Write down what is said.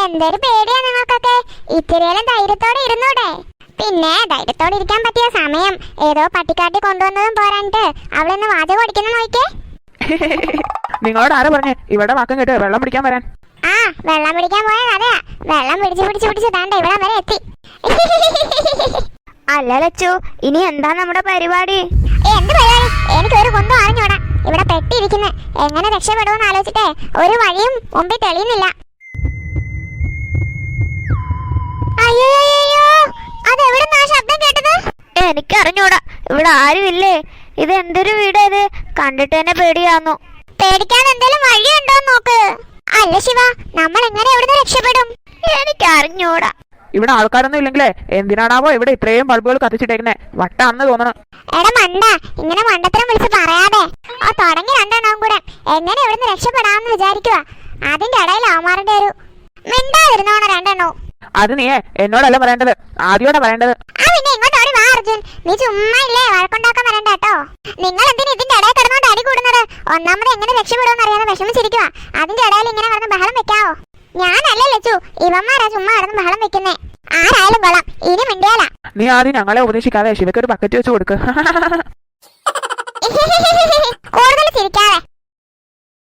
എന്തൊരു പേടിയാ നിങ്ങൾക്കൊക്കെ. ഇത്തിരിയെല്ലാം ധൈര്യത്തോടെ ഇരുന്നൂടെ. പിന്നെ ധൈര്യത്തോടെ ഇരിക്കാൻ പറ്റിയ സമയം. ഏതോ പട്ടിക്കാട്ടി കൊണ്ടുവന്നതും പോരാഞ്ഞിട്ട് അവളെന്ന് വാചകം അടിക്കുന്ന നോക്കേ നിങ്ങളോട് ആരാ പറഞ്ഞേ? ഇവിടെ വാക്കം കേട്ട് വെള്ളം പിടിക്കാൻ വരാൻ. ആ വെള്ളം പിടിക്കാൻ പോയ കഥയാ വെള്ളം പിടിച്ച് പിടിച്ച് പിടിച്ച് താണ്ട ഇവിടെ വരെ എത്തി. അല്ല ലച്ചു ഇനി എന്താ നമ്മുടെ പരിപാടി? എന്ത് പരിപാടി? എനിക്ക് ഒരു കുന്തം അറിഞ്ഞൂടാ. ഇവിടെ പെട്ടിരിക്കുന്നു എങ്ങനെ രക്ഷപ്പെടുമെന്ന് ആലോചിച്ചിട്ടേ ഒരു വഴിയും മുമ്പിൽ തെളിയുന്നില്ല. എനിക്കറിഞ്ഞൂടാ. ഇവിടെ ഇല്ലേ ഇത് എന്തൊരു വീടാ ഇത്? കണ്ടിട്ട് തന്നെ പേടിയാന്നു പേടിക്കാൻ എന്തെങ്കിലും വഴിയുണ്ടോ നോക്ക്. അല്ല ശിവ നമ്മൾ എങ്ങനെ എവിടെ രക്ഷപ്പെടും? എനിക്ക് എനിക്കറിഞ്ഞൂടാ. ഇവിടെ ആൾക്കാരൊന്നും ഇല്ലെങ്കിലേ എന്തിനാണാവോ ഇവിടെ ഇത്രയും ബൾബുകൾ കത്തിച്ചിട്ടേക്കുന്നേ? വട്ടാന്ന് തോന്നണം. എടാ മണ്ട ഇങ്ങനെ മണ്ടത്തരം വിളിച്ച് പറയാതെ. ആ തുടങ്ങി രണ്ടെണ്ണവും കൂടെ. എങ്ങനെ ഇവിടുന്ന് രക്ഷപ്പെടാമെന്ന് വിചാരിക്കുക അതിന്റെ ഇടയിൽ അവന്മാരുടെ ഒരു മിണ്ടാതിരുന്നോണ രണ്ടെണ്ണവും. അത് നീയേ എന്നോടല്ല പറയേണ്ടത്. ആദ്യോടെ പറയേണ്ടത് ആ പിന്നെ ഇങ്ങോട്ട് ഓടി വാ അർജുൻ നീ ചുമ്മാ ഇല്ലേ? വഴക്കുണ്ടാക്കാൻ വരണ്ട കേട്ടോ. നിങ്ങൾ എന്തിനാ ഇതിന്റെ ഇടയിൽ കിടന്നോണ്ട് അടി കൂടുന്നത്? ഒന്നാമത് എങ്ങനെ രക്ഷപ്പെടുമെന്ന് അറിയാതെ വിഷമിച്ചിരിക്കുക അതിന്റെ ഇടയിൽ ഇങ്ങനെ കിടന്ന് ബഹളം വെക്കാവോ? ഞാനല്ല ലച്ചു? ഇവന്മാരാ ചുമ്മാ കിടന്ന് ബഹളം വെക്കുന്നേ. ആരായാലും കൊള്ളാം. ഇനി മിണ്ടിയാല. നീ ആദ്യം ഞങ്ങളെ ഉപദേശിക്കാതെ ശിവക്ക് ഒരു ബക്കറ്റ് വെച്ച് കൊടുക്ക്.